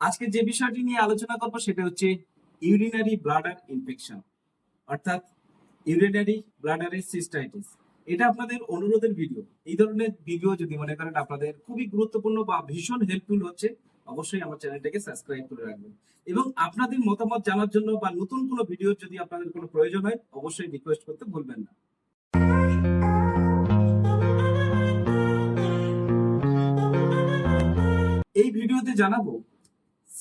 আজকে যে বিষয়টি নিয়ে আলোচনা করব সেটা হচ্ছে ইউরিনারি ব্লাডার ইনফেকশন অর্থাৎ ইউরিনারি ব্লাডারের সিস্টাইটিস এটা আপনাদের অনুরোধের ভিডিও এই ধরনের ভিডিও যদি মনে করেন আপনাদের খুবই গুরুত্বপূর্ণ বা ভীষণ হেল্পফুল হচ্ছে, অবশ্যই আমার চ্যানেলটাকে সাবস্ক্রাইব করে রাখবেন। এবং আপনাদের মতামত জানার জন্য বা নতুন কোনো ভিডিও যদি আপনাদের কোনো প্রয়োজন হয়, অবশ্যই রিকোয়েস্ট করতে ভুলবেন না। এই ভিডিওতে জানাব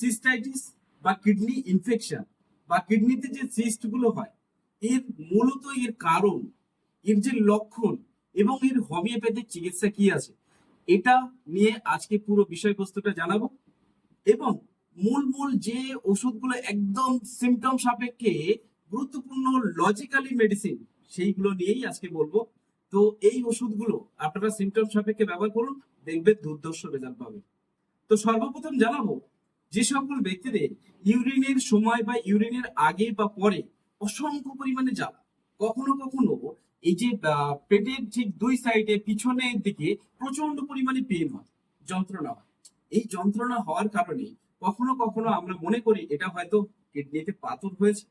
সিস্টাইটিস বা কিডনি ইনফেকশন বা কিডনিতে যে সিস্টগুলো হয়, এর মূলত এর কারণ, এর যে লক্ষণ এবং এর হোমিওপ্যাথিক চিকিৎসা কি আছে, এটা নিয়ে আজকে পুরো বিষয়বস্তুটা জানাব এবং মূল মূল যে ওষুধগুলো একদম সিমটম সাপেক্ষে গুরুত্বপূর্ণ লজিক্যালি মেডিসিন সেইগুলো নিয়েই আজকে বলব। তো এই ওষুধগুলো আপনারা সিমটম সাপেক্ষে ব্যবহার করুন দেখবে দুর্দর্শ রেজাল্ট পাবে তো সর্বপ্রথম জানাব যে সকল ব্যক্তিদের ইউরিনের সময় বা ইউরিনের আগে বা পরে অসংখ্য পরিমাণে জ্বালা। কখনো কখনো এই যে পেটের ঠিক দুই সাইডে পিছনের দিকে প্রচণ্ড পরিমাণে পেন হয়, যন্ত্রণা হয়। এই যন্ত্রণা হওয়ার কারণে কখনো কখনো আমরা মনে করি এটা হয়তো কিডনিতে পাথর হয়েছে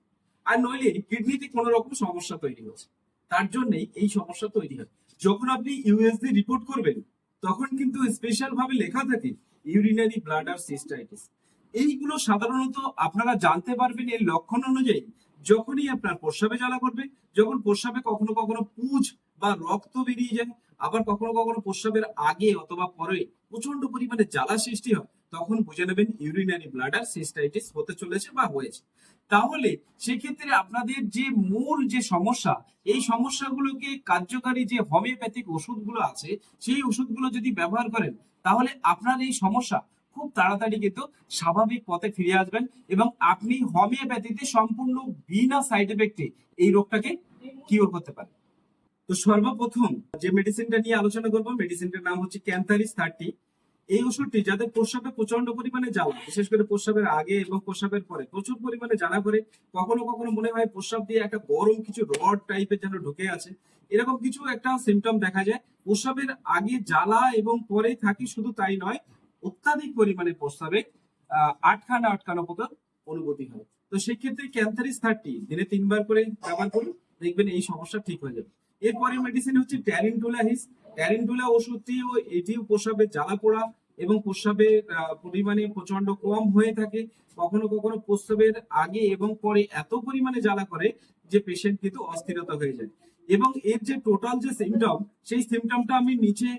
আর নইলে কিডনিতে কোনো রকম সমস্যা তৈরি হয়েছে তার জন্যই এই সমস্যা তৈরি হয়। যখন আপনি ইউএসডি রিপোর্ট করবেন, তখন কিন্তু স্পেশাল ভাবে লেখা থাকে ইউরিনারি ব্লাডার সিস্টাইটিস এইগুলো সাধারণত আপনারা জানতে পারবেন এর লক্ষণ অনুযায়ী যখনই আপনার প্রস্রাবে জ্বালা করবে, যখন প্রস্রাবে কখনো কখনো পুজ বা রক্ত বেরিয়ে যায়, আবার কখনো কখনো প্রস্রাবের আগে অথবা পরে প্রচণ্ড পরিমাণে জ্বালা সৃষ্টি হয়, তখন বুঝে নেবেন ইউরিনারি ব্লাডার সিস্টাইটিস হতে চলেছে বা হয়েছে। তাহলে সেক্ষেত্রে আপনাদের যে মূল যে সমস্যা, এই সমস্যাগুলোকে কার্যকারী যে হোমিওপ্যাথিক ওষুধগুলো আছে, সেই ওষুধগুলো যদি ব্যবহার করেন, তাহলে আপনার এই সমস্যা খুব তাড়াতাড়ি কিন্তু স্বাভাবিক পথে ফিরে আসবেন এবং আপনি হোমিওপ্যাথিতে সম্পূর্ণ বিনা সাইড এফেক্টে এই রোগটাকে কিওর করতে পারেন। তো সর্বপ্রথম যে মেডিসিনটা নিয়ে আলোচনা করব মেডিসিনটার নাম হচ্ছে ক্যান্থারিস থার্টি এই ওষুধটি যাদের প্রস্রাবে প্রচণ্ড পরিমাণে জ্বালা, বিশেষ করে প্রস্রাবের আগে এবং প্রস্রাবের পরে, প্রচুর পরিমাণে জ্বালা করে, কখনো কখনো মনে হয় প্রস্রাব দিয়ে একটা গরম কিছু রড টাইপের যেন ঢুকে আছে। এরকম কিছু একটা সিমটম দেখা যায়। প্রস্রাবের আগে জ্বালা এবং পরে থাকি শুধু তাই নয় অত্যাধিক পরিমাণে প্রস্রাবে আহ, আটকানো আটকানো মতো অনুভূতি হয়। তো সেক্ষেত্রে ক্যান্থারিস থার্টি দিনে তিনবার করে ব্যবহার করুন দেখবেন এই সমস্যা ঠিক হয়ে যাবে। এরপরে মেডিসিন হচ্ছে ট্যারিনডুলা হিস ট্যারিন্টুলা ওষুধটিও এটিও প্রস্রাবে জ্বালা পোড়া এবং প্রস্রাবের পরিমাণে প্রচণ্ড কম হয়ে থাকে। কখনো কখনো প্রস্রাবের আগে এবং পরে এত পরিমাণে জ্বালা করে যে পেশেন্ট কিন্তু অস্থিরতা হয়ে যায়। এবং এর যে টোটাল যে সিমটম সেই সিমটমটা আমি নিচে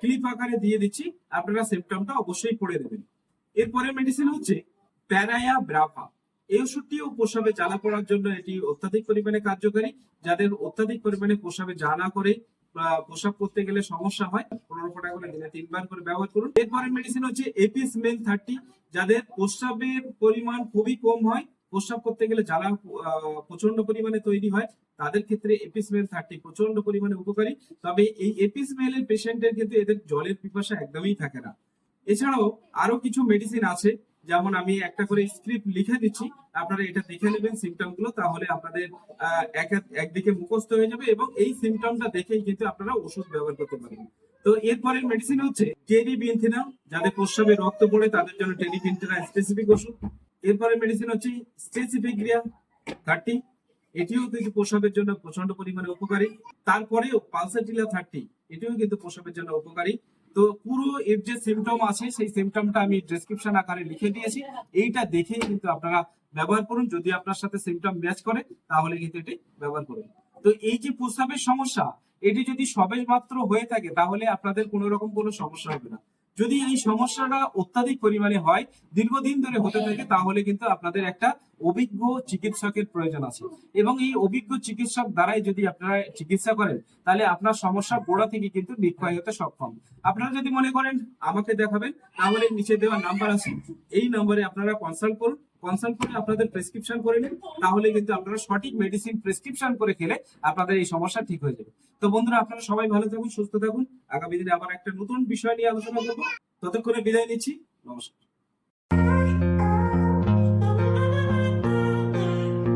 ক্লিপ আকারে দিয়ে দিচ্ছি। আপনারা সিমটমটা অবশ্যই পড়ে দেবেন। এরপরে মেডিসিন হচ্ছে প্যারায়া ব্রাভা। এই ওষুধটিও প্রস্রাবে জ্বালা পড়ার জন্য এটি অত্যাধিক পরিমাণে কার্যকারী। যাদের অত্যাধিক পরিমাণে প্রস্রাবে জ্বালা করে বা প্রস্রাব করতে গেলে সমস্যা হয়, পনেরো ফোটা করে দিনে তিনবার করে ব্যবহার করুন। এরপরে মেডিসিন হচ্ছে এপিস মেল থার্টি যাদের প্রস্রাবের পরিমাণ খুবই কম হয়, প্রস্রাব করতে গেলে জ্বালা প্রচণ্ড পরিমাণে তৈরি হয়, তাদের ক্ষেত্রে এপিসমেল থার্টি প্রচণ্ড পরিমাণে উপকারী। তবে এই এপিসমেলের পেশেন্টের কিন্তু এদের জলের পিপাসা একদমই থাকে না। এছাড়াও আরও কিছু মেডিসিন আছে যেমন আমি একটা করে স্ক্রিপ্ট লিখে দিচ্ছি আপনারা এটা দেখে নেবেন সিমটমগুলো, তাহলে আপনাদের একদিকে মুখস্থ হয়ে যাবে এবং এই সিমটমটা দেখেই কিন্তু আপনারা ওষুধ ব্যবহার করতে পারবেন। তো এরপরে মেডিসিন হচ্ছে টেরিবিনথিনা যাদের প্রস্রাবে রক্ত পড়ে তাদের জন্য টেরিবিনথিনা স্পেসিফিক ওষুধ। এরপরে মেডিসিন হচ্ছে স্পেসিফিক রিয়া থার্টি এটিও কিন্তু প্রস্রাবের জন্য প্রচণ্ড পরিমাণে উপকারী। তারপরেও পালসাটিলা থার্টি এটিও কিন্তু প্রস্রাবের জন্য উপকারী। তো পুরো এর যে সিমটম আছে, সেই সিমটমটা আমি ডেসক্রিপশন আকারে লিখে দিয়েছি। এইটা দেখেই কিন্তু আপনারা ব্যবহার করুন। যদি আপনার সাথে সিমটম ম্যাচ করে, তাহলে কিন্তু এটি ব্যবহার করুন। তো এই যে প্রস্রাবের সমস্যা, এটি যদি সবে মাত্র হয়ে থাকে, তাহলে আপনাদের কোনো রকম কোনো সমস্যা হবে না। যদি এই সমস্যাটা অত্যাধিক পরিমাণে হয়, দীর্ঘদিন ধরে হতে থাকে, তাহলে কিন্তু আপনাদের একটা অভিজ্ঞ চিকিৎসকের প্রয়োজন আছে। এবং এই অভিজ্ঞ চিকিৎসক দ্বারাই যদি আপনারা চিকিৎসা করেন, তাহলে আপনার সমস্যা গোড়া থেকে কিন্তু নিক্ষয় হতে সক্ষম। আপনারা যদি মনে করেন, আমাকে দেখাবেন, তাহলে নিচে দেওয়া নাম্বার আছে। এই নম্বরে আপনারা কনসাল্ট করুন। কনসাল্ট করে আপনাদের প্রেসক্রিপশন করে নিন, তাহলে কিন্তু আপনারা সঠিক মেডিসিন প্রেসক্রিপশন করে খেলে আপনাদের এই সমস্যা ঠিক হয়ে যাবে। তো বন্ধুরা, আপনারা সবাই ভালো থাকুন, সুস্থ থাকুন। আগামী দিনে আবার একটা নতুন বিষয় নিয়ে আলোচনা করব। ততক্ষণে বিদায় নিচ্ছি। নমস্কার।